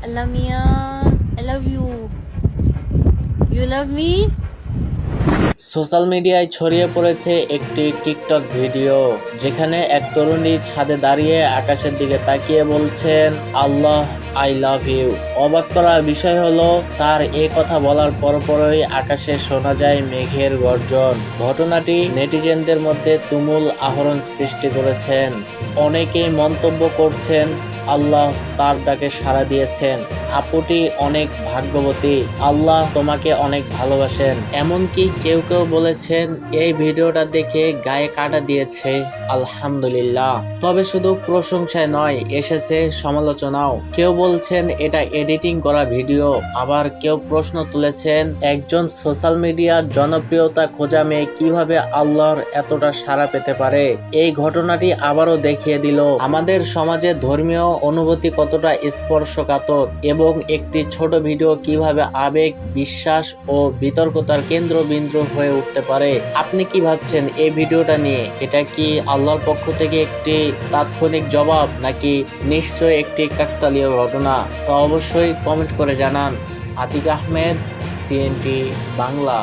Allah Mia, I love you. You love me? Social মিডিয়ায় ছড়িয়ে পড়েছে একটি টিকটক ভিডিও যেখানে এক তরুণী ছাদে দাঁড়িয়ে আকাশের দিকে তাকিয়ে বলছেন আল্লাহ আই লাভ ইউ অবাক করা বিষয় হলো তার এ কথা বলার পরপরই আকাশে শোনা যায় মেঘের গর্জন ঘটনাটি নেটিজেনদের মধ্যে তুমুল আহরণ সৃষ্টি করেছেন অনেকেই মন্তব্য করছেন আল্লাহ তার ডাকে সাড়া দিয়েছেন। আপুটি অনেক ভাগ্যবতী। আল্লাহ তোমাকে অনেক ভালোবাসেন। এমনকি কেউ কেউ বলেছেন, এই ভিডিওটা দেখে গায়ে কাটা দিয়েছে। আলহামদুলিল্লাহ। তবে শুধু প্রশংসায় নয়, এসেছে সমালোচনাও। কেউ বলছেন, এটা এডিটিং করা ভিডিও। আবার কেউ প্রশ্ন তুলেছেন, একজন সোশ্যাল মিডিয়ার জনপ্রিয়তা খোঁজা মেয়ে কীভাবে আল্লাহর এতটা সাড়া পেতে পারে? এই ঘটনাটি আবারও দেখিয়ে দিল, আমাদের সমাজে ধর্মীয় অনুভূতি কতটা স্পর্শকাতর এবং একটি ছোট ভিডিও কীভাবে আবেগ, বিশ্বাস ও বিতর্কতার কেন্দ্রবিন্দু হয়ে উঠতে পারে? আপনি কি ভাবছেন এই ভিডিওটা নিয়ে? এটা কি আল্লাহর পক্ষ থেকে একটি তাৎক্ষণিক জবাব, নাকি নিশ্চয় একটি কাকতালীয় ঘটনা? তা অবশ্যই কমেন্ট করে জানান। আতিক আহমেদ, সিএনটি বাংলা।